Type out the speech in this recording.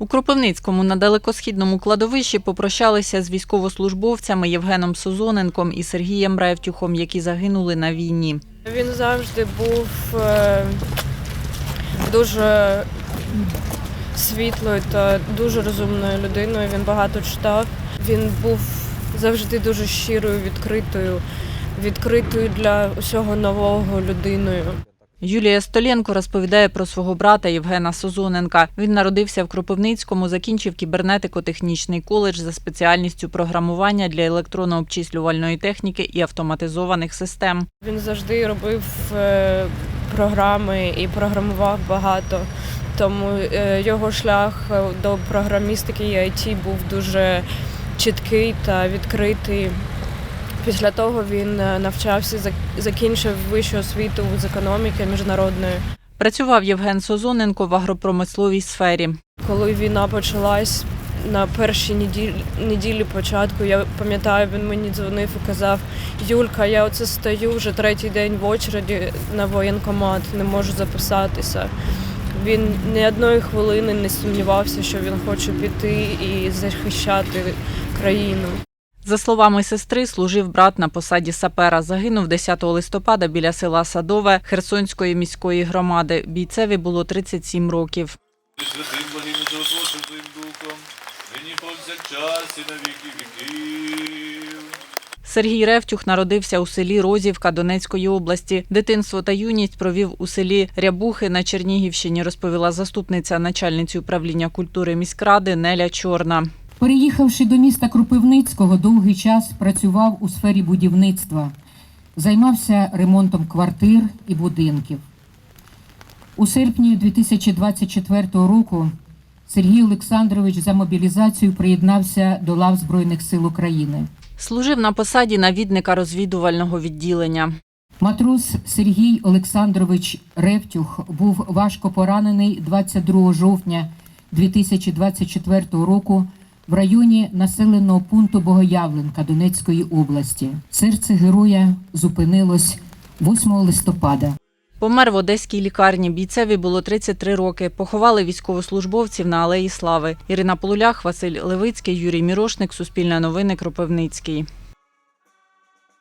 У Кропивницькому на далекосхідному кладовищі попрощалися з військовослужбовцями Євгеном Созоненком і Сергієм Ревтюхом, які загинули на війні. Він завжди був е, дуже світлою та дуже розумною людиною. Він багато читав. Він був завжди дуже щирою, відкритою, відкритою для усього нового людиною. Юлія Столенко розповідає про свого брата Євгена Созоненка. Він народився в Кропивницькому, закінчив кібернетико-технічний коледж за спеціальністю програмування для електронно-обчислювальної техніки і автоматизованих систем. Він завжди робив е, програми і програмував багато. Тому е, його шлях е, до програмістики і IT був дуже чіткий та відкритий. Після того він е, навчався, закінчив вищу освіту з економіки міжнародної. Працював Євген Созоненко в агропромисловій сфері. Коли війна почалась на першій неділі, неділі початку, я пам'ятаю, він мені дзвонив і казав: Юлька, я оце стою вже третій день в очереді на воєнкомат, не можу записатися. Він ні одної хвилини не сумнівався, що він хоче піти і захищати країну. За словами сестри, служив брат на посаді сапера. Загинув 10 листопада біля села Садове Херсонської міської громади. Бійцеві було 37 років. Святим благим твоїм духом, нині повсякчас і на віки віків. Сергій Ревтюх народився у селі Розівка Донецької області. Дитинство та юність провів у селі Рябухи на Чернігівщині, розповіла заступниця начальниці управління культури міськради Неля Чорна. Переїхавши до міста Кропивницького, довгий час працював у сфері будівництва, займався ремонтом квартир і будинків. У серпні 2024 року Сергій Олександрович за мобілізацію приєднався до лав Збройних сил України. Служив на посаді навідника розвідувального відділення. Матрос Сергій Олександрович Ревтюх був важко поранений 22 жовтня 2024 року в районі населеного пункту Богоявленка Донецької області. Серце героя зупинилось 8 листопада. Помер в одеській лікарні. Бійцеві було 33 роки. Поховали військовослужбовців на Алеї Слави. Ірина Полулях, Василь Левицький, Юрій Мірошник, Суспільне новини, Кропивницький.